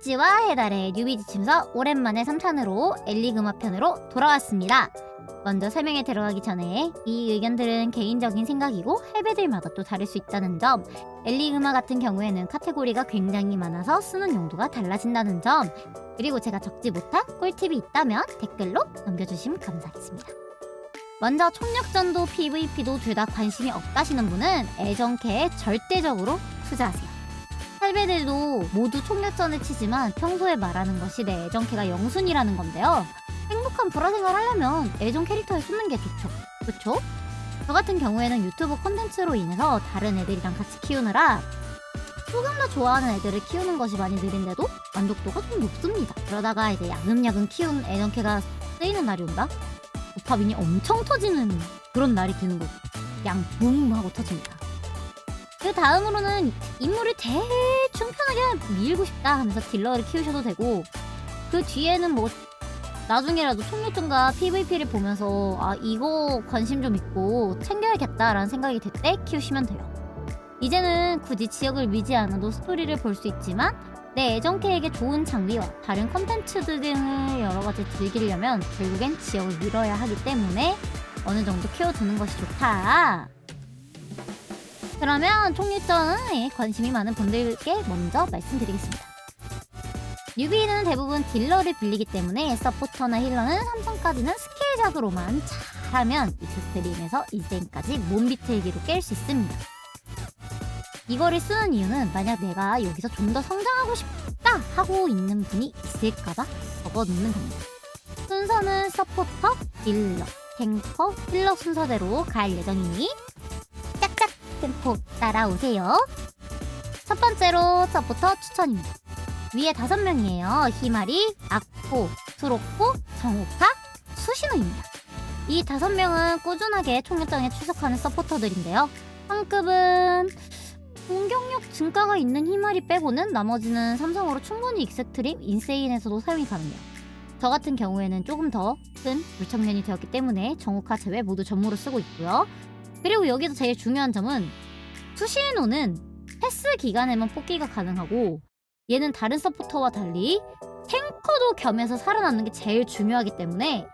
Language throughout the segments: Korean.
찌찌와 해달의 뉴비 지침서 오랜만에 3탄으로 엘리그마 편으로 돌아왔습니다. 먼저 설명에 들어가기 전에 이 의견들은 개인적인 생각이고 할배들마다 또 다를 수 있다는 점 엘리그마 같은 경우에는 카테고리가 굉장히 많아서 쓰는 용도가 달라진다는 점 그리고 제가 적지 못한 꿀팁이 있다면 댓글로 남겨주시면 감사하겠습니다. 먼저 총력전도 PVP도 둘 다 관심이 없다시는 분은 애정캐에 절대적으로 투자하세요. 할배들도 모두 총력전을 치지만 평소에 말하는 것이 내 애정캐가 영순이라는 건데요. 행복한 불화 생활 하려면 애정 캐릭터에 숨는 게 좋죠. 그쵸? 저 같은 경우에는 유튜브 콘텐츠로 인해서 다른 애들이랑 같이 키우느라 조금 더 좋아하는 애들을 키우는 것이 많이 느린데도 만족도가 좀 높습니다. 그러다가 이제 야금야금 키운 애정캐가 쓰이는 날이 온다? 도파민이 엄청 터지는 그런 날이 드는 거죠. 양붕 하고 터집니다. 그 다음으로는 인물을 대 충 편하게 밀고 싶다 하면서 딜러를 키우셔도 되고 그 뒤에는 뭐 나중에라도 총력전과 PVP를 보면서 아 이거 관심 좀 있고 챙겨야겠다라는 생각이 들 때 키우시면 돼요. 이제는 굳이 지역을 미지 않아도 스토리를 볼 수 있지만 내 애정캐에게 좋은 장비와 다른 컨텐츠들 등을 여러 가지 즐기려면 결국엔 지역을 밀어야 하기 때문에 어느 정도 키워두는 것이 좋다. 그러면 총력전에 관심이 많은 분들께 먼저 말씀드리겠습니다. 뉴비는 대부분 딜러를 빌리기 때문에 서포터나 힐러는 3성까지는 스킬작으로만 잘하면 익스트림에서 1세인까지 몸비틀기로 깰 수 있습니다. 이거를 쓰는 이유는 만약 내가 여기서 좀 더 성장하고 싶다 하고 있는 분이 있을까봐 적어놓는 겁니다. 순서는 서포터, 딜러, 탱커, 힐러 순서대로 갈 예정이니 템포 따라오세요. 첫 번째로 서포터 추천입니다. 위에 다섯 명이에요. 희마리, 악포, 트로코, 정오카, 수신호입니다. 이 다섯 명은 꾸준하게 총력전에 출석하는 서포터들인데요. 성급은 공격력 증가가 있는 희마리 빼고는 나머지는 삼성으로 충분히 익스트림, 인세인에서도 사용이 가능해요. 저 같은 경우에는 조금 더 큰 물청년이 되었기 때문에 정오카 제외 모두 전무로 쓰고 있고요. 그리고 여기서 제일 중요한 점은 수신호는 패스 기간에만 뽑기가 가능하고 얘는 다른 서포터와 달리 탱커도 겸해서 살아남는 게 제일 중요하기 때문에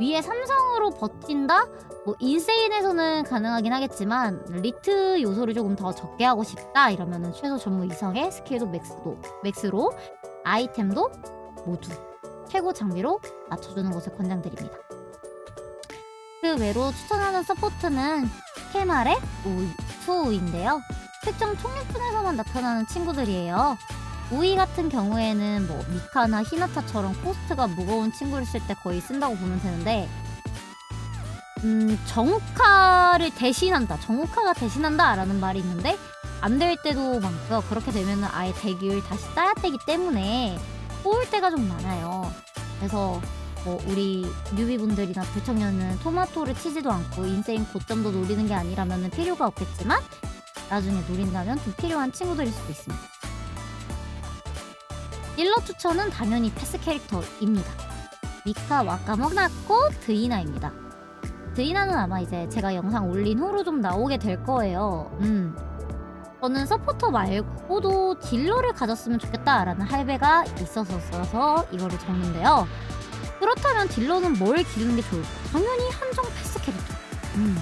위에 삼성으로 버틴다? 뭐 인세인에서는 가능하긴 하겠지만 리트 요소를 조금 더 적게 하고 싶다 이러면은 최소 전무 이상의 스킬도 맥스도 맥스로 아이템도 모두 최고 장비로 맞춰주는 것을 권장드립니다. 그 외로 추천하는 서포트는 케말의 우이인데요. 특정 총력분에서만 나타나는 친구들이에요. 우이 같은 경우에는 뭐 미카나 히나타처럼 코스트가 무거운 친구를 쓸 때 거의 쓴다고 보면 되는데 음 정우카를 대신한다 정우카가 대신한다라는 말이 있는데 안 될 때도 많고요 그렇게 되면 아예 덱을 다시 따야 되기 때문에 뽑을 때가 좀 많아요 그래서 뭐 우리 뉴비분들이나 불청년은 토마토를 치지도 않고 인세인 고점도 노리는 게 아니라면 필요가 없겠지만 나중에 노린다면 좀 필요한 친구들일 수도 있습니다 딜러 추천은 당연히 패스 캐릭터입니다. 미카, 와카모, 나코, 드이나입니다. 드이나는 아마 이제 제가 영상 올린 후로 좀 나오게 될 거예요. 음. 저는 서포터 말고도 딜러를 가졌으면 좋겠다라는 할배가 있었어서 이거를 적는데요. 그렇다면 딜러는 뭘 기르는 게 좋을까? 당연히 한정 패스 캐릭터. 음.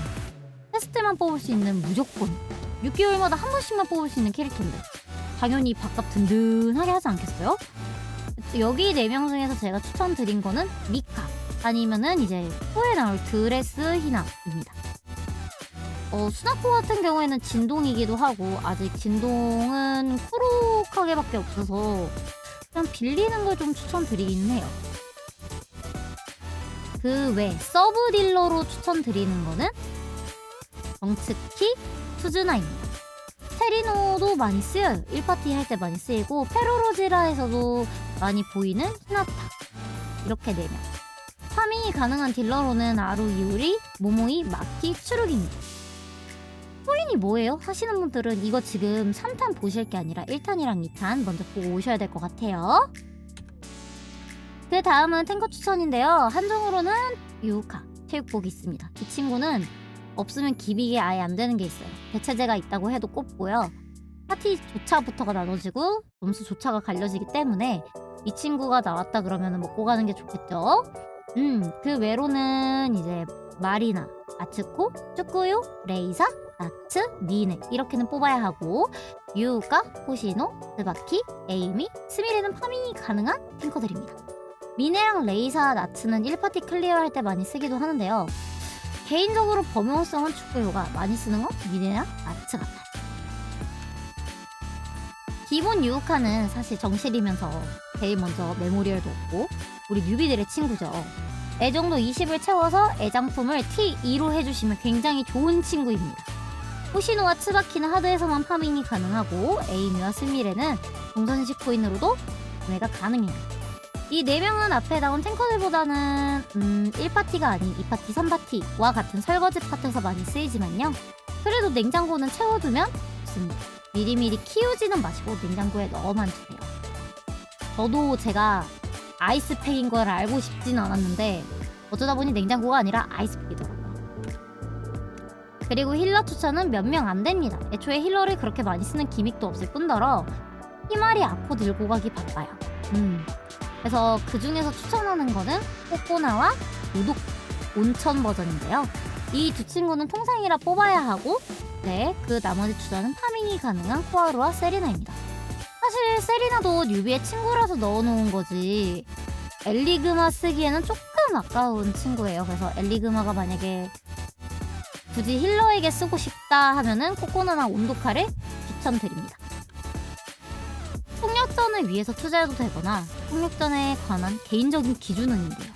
패스 때만 뽑을 수 있는 무조건 6개월마다 한 번씩만 뽑을 수 있는 캐릭터인데 당연히 밥값 든든하게 하지 않겠어요? 여기 네 명 중에서 제가 추천드린 거는 미카 아니면은 이제 후에 나올 드레스 히나입니다. 어, 수나코 같은 경우에는 진동이기도 하고 아직 진동은 쿠로카게밖에 없어서 그냥 빌리는 걸 좀 추천드리기는 해요. 그 외 서브 딜러로 추천드리는 거는 정츠키 수즈나입니다. 테리노도 많이 쓰여요. 1파티 할 때 많이 쓰이고 페로로지라에서도 많이 보이는 히나타 이렇게 네명 파밍이 가능한 딜러로는 아루 이우리, 모모이, 마키, 추룩입니다. 포인이 뭐예요? 하시는 분들은 이거 지금 3탄 보실 게 아니라 1탄이랑 2탄 먼저 보고 오셔야 될 것 같아요. 그 다음은 탱커 추천인데요. 한정으로는 유우카 체육복이 있습니다. 이 친구는 없으면 기비게 아예 안 되는 게 있어요. 대체제가 있다고 해도 꼽고요. 파티 조차부터가 나눠지고 점수 조차가 갈려지기 때문에 이 친구가 나왔다 그러면 먹고 가는 게 좋겠죠. 음, 그 외로는 이제 마리나, 아츠코, 쭈꾸요, 레이사, 나츠, 니네 이렇게는 뽑아야 하고 유우카, 호시노, 스바키, 에이미, 스미레는 파밍이 가능한 탱커들입니다. 미네랑 레이사, 나츠는 1파티 클리어할 때 많이 쓰기도 하는데요. 개인적으로 범용성은 축구요가 많이 쓰는 건 미네랑 나츠 같아요. 기본 유우카는 사실 정실이면서 제일 먼저 메모리얼도 없고 우리 뉴비들의 친구죠. 애정도 20을 채워서 애장품을 T2로 해주시면 굉장히 좋은 친구입니다. 호시노와 츠바키는 하드에서만 파밍이 가능하고 에이미와 스미레는 동선식 코인으로도 구매가 가능해요. 이 네 명은 앞에 나온 탱커들보다는 음, 1파티가 아닌 2파티, 3파티와 같은 설거지 파트에서 많이 쓰이지만요. 그래도 냉장고는 채워두면 좋습니다. 미리미리 키우지는 마시고 냉장고에 넣어만 두세요. 저도 제가 아이스팩인 걸 알고 싶지는 않았는데 어쩌다 보니 냉장고가 아니라 아이스팩이더라고요. 그리고 힐러 추천은 몇 명 안 됩니다. 애초에 힐러를 그렇게 많이 쓰는 기믹도 없을 뿐더러 희마리 아코 들고 가기 바빠요. 음. 그래서 그 중에서 추천하는 거는 꼬꼬나와 우독 온천 버전인데요. 이 두 친구는 통상이라 뽑아야 하고 네, 그 나머지 투자는 파밍이 가능한 코하루와 세리나입니다. 사실 세리나도 뉴비의 친구라서 넣어놓은 거지 엘리그마 쓰기에는 조금 아까운 친구예요. 그래서 엘리그마가 만약에 굳이 힐러에게 쓰고 싶다 하면은 코코나나 온도카를 추천드립니다. 폭력전을 위해서 투자해도 되거나 폭력전에 관한 개인적인 기준은 있는데요.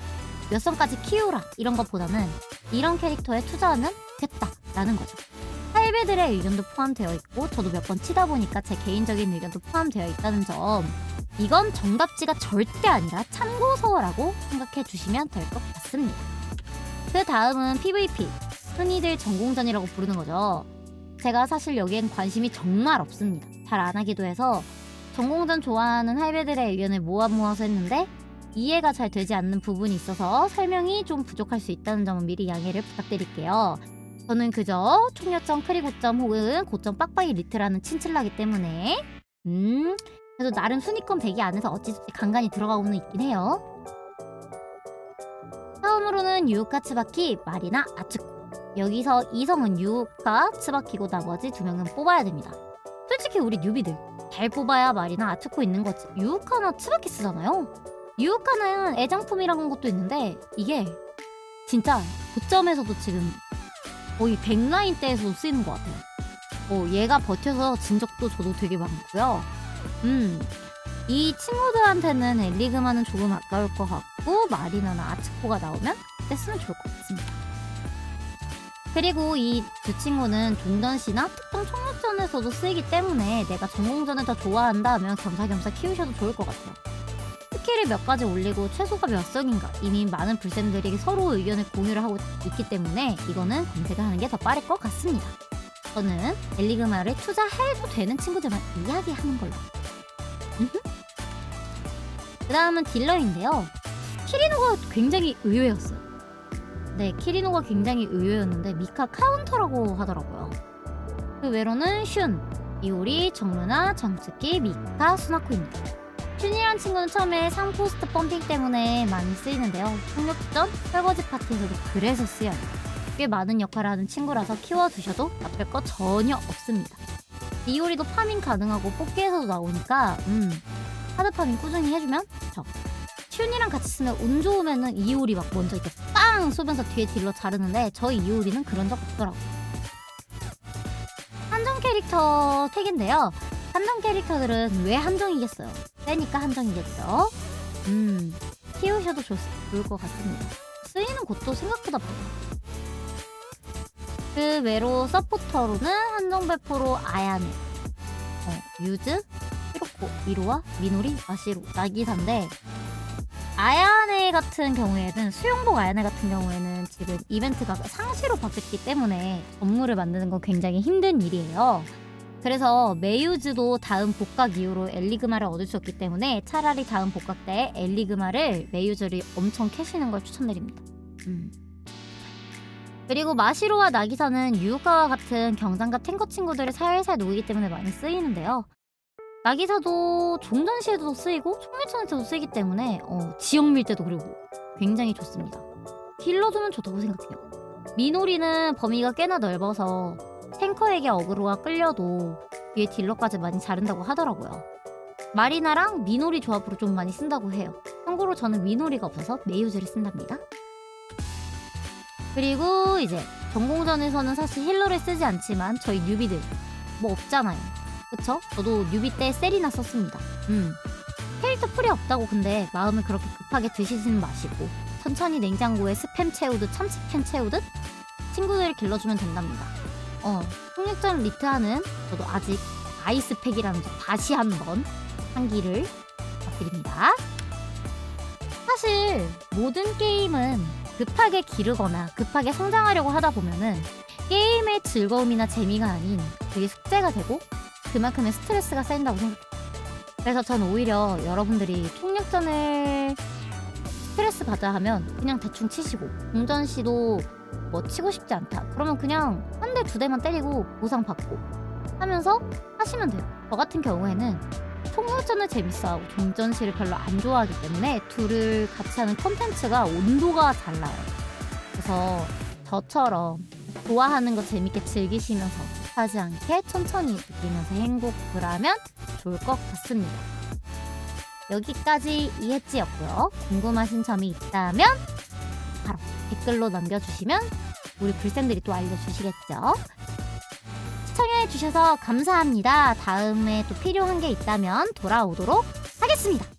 몇 선까지 키우라 이런 것보다는 이런 캐릭터에 투자하면 됐다라는 거죠. 할배들의 의견도 포함되어 있고 저도 몇 번 치다 보니까 제 개인적인 의견도 포함되어 있다는 점 이건 정답지가 절대 아니라 참고서라고 생각해 주시면 될 것 같습니다. 그 다음은 PVP 흔히들 전공전이라고 부르는 거죠. 제가 사실 여기엔 관심이 정말 없습니다. 잘 안 하기도 해서 전공전 좋아하는 할배들의 의견을 모아 모아서 했는데 이해가 잘 되지 않는 부분이 있어서 설명이 좀 부족할 수 있다는 점은 미리 양해를 부탁드릴게요. 저는 그저 총여점 크리고점 혹은 고점 빡빡이 리트라는 친칠라기 때문에 음 그래도 나름 순위권 대기 안에서 어찌저찌 간간히 들어가고는 있긴 해요. 다음으로는 유우카 츠바키 마리나 아츠코 여기서 이성은 유우카 츠바키고 나머지 두 명은 뽑아야 됩니다. 솔직히 우리 뉴비들 잘 뽑아야 마리나 아츠코 있는 거지 유우카나 츠바키 쓰잖아요. 유우카는 애장품이라는 것도 있는데 이게 진짜 고점에서도 지금 거의 100라인대에서 쓰이는 것 같아요. 어, 얘가 버텨서 진 적도 저도 되게 많고요. 음, 이 친구들한테는 엘리그마는 조금 아까울 것 같고 마리나나 아츠코가 나오면 쓰면 좋을 것 같습니다. 그리고 이 두 친구는 종전시나 특정 총력전에서도 쓰이기 때문에 내가 전공전을 더 좋아한다 하면 겸사겸사 키우셔도 좋을 것 같아요. 스킬을 몇 가지 올리고 최소가 몇 성인가 이미 많은 불쌤들이 서로 의견을 공유를 하고 있기 때문에 이거는 검색을 하는 게 더 빠를 것 같습니다. 저는 엘리그마를 투자해도 되는 친구들만 이야기하는 걸로. 그 다음은 딜러인데요. 키리노가 굉장히 의외였어요. 네, 키리노가 굉장히 의외였는데 미카 카운터라고 하더라고요. 그 외로는 슌, 이오리, 정루나, 정츠키, 미카, 수나코입니다. 슌이란 친구는 처음에 상포스트 펌핑 때문에 많이 쓰이는데요. 폭력전, 설거지 파티에서도 그래서 쓰여요. 꽤 많은 역할을 하는 친구라서 키워두셔도 나쁠 거 전혀 없습니다. 이오리도 파밍 가능하고 뽑기에서도 나오니까 음 하드 파밍 꾸준히 해주면 저 슌이랑 같이 쓰면 운 좋으면은 이오리 막 먼저 이 빵 쏘면서 뒤에 딜러 자르는데 저희 이오리는 그런 적 없더라고요. 한정 캐릭터 택인데요. 한정 캐릭터들은 왜 한정이겠어요? 세니까 한정이겠죠. 음 키우셔도 좋, 좋을 것 같습니다. 쓰이는 곳도 생각보다 많아요. 그 외로 서포터로는 한정 배포로 아야네, 어, 유즈, 히로코, 이로와 미노리, 마시로, 나기사인데 아야네 같은 경우에는 수영복 아야네 같은 경우에는 지금 이벤트가 상시로 바뀌었기 때문에 업무를 만드는 건 굉장히 힘든 일이에요. 그래서 메유즈도 다음 복각 이후로 엘리그마를 얻을 수 없기 때문에 차라리 다음 복각 때 엘리그마를 메유즈를 엄청 캐시는 걸 추천드립니다. 음. 그리고 마시로와 나기사는 유우카와 같은 경장과 탱커 친구들을 살살 녹이기 때문에 많이 쓰이는데요. 나기사도 종전 시에도 쓰이고 총밀전에서도 쓰이기 때문에 어, 지역 밀 때도 그리고 굉장히 좋습니다. 딜러주면 좋다고 생각해요. 미노리는 범위가 꽤나 넓어서 탱커에게 어그로가 끌려도 뒤에 딜러까지 많이 자른다고 하더라고요. 마리나랑 미노리 조합으로 좀 많이 쓴다고 해요. 참고로 저는 미노리가 없어서 메이우즈를 쓴답니다. 그리고 이제 전공전에서는 사실 힐러를 쓰지 않지만 저희 뉴비들 뭐 없잖아요. 그쵸? 저도 뉴비 때 세리나 썼습니다. 음. 캐릭터 풀이 없다고 근데 마음을 그렇게 급하게 드시지는 마시고 천천히 냉장고에 스팸 채우듯 참치캔 채우듯 친구들을 길러주면 된답니다. 어, 폭력전 리트하는 저도 아직 아이스팩이라는 점 다시 한번 한기를 부탁드립니다. 사실 모든 게임은 급하게 기르거나 급하게 성장하려고 하다 보면은 게임의 즐거움이나 재미가 아닌 그게 숙제가 되고 그만큼의 스트레스가 쌓인다고 생각해요. 그래서 저는 오히려 여러분들이 총력전을 스트레스 받아 하면 그냥 대충 치시고 공전 씨도 뭐 치고 싶지 않다. 그러면 그냥 한 대 두 대만 때리고 보상 받고 하면서 하시면 돼요. 저 같은 경우에는 총력전을 재밌어하고 종전시를 별로 안 좋아하기 때문에 둘을 같이 하는 컨텐츠가 온도가 달라요. 그래서 저처럼 좋아하는 거 재밌게 즐기시면서 하지 않게 천천히 느끼면서 행복을 하면 좋을 것 같습니다. 여기까지 이해찌였고요. 궁금하신 점이 있다면 바로 댓글로 남겨주시면 우리 불쌤들이 또 알려주시겠죠. 시청해주셔서 감사합니다. 다음에 또 필요한 게 있다면 돌아오도록 하겠습니다.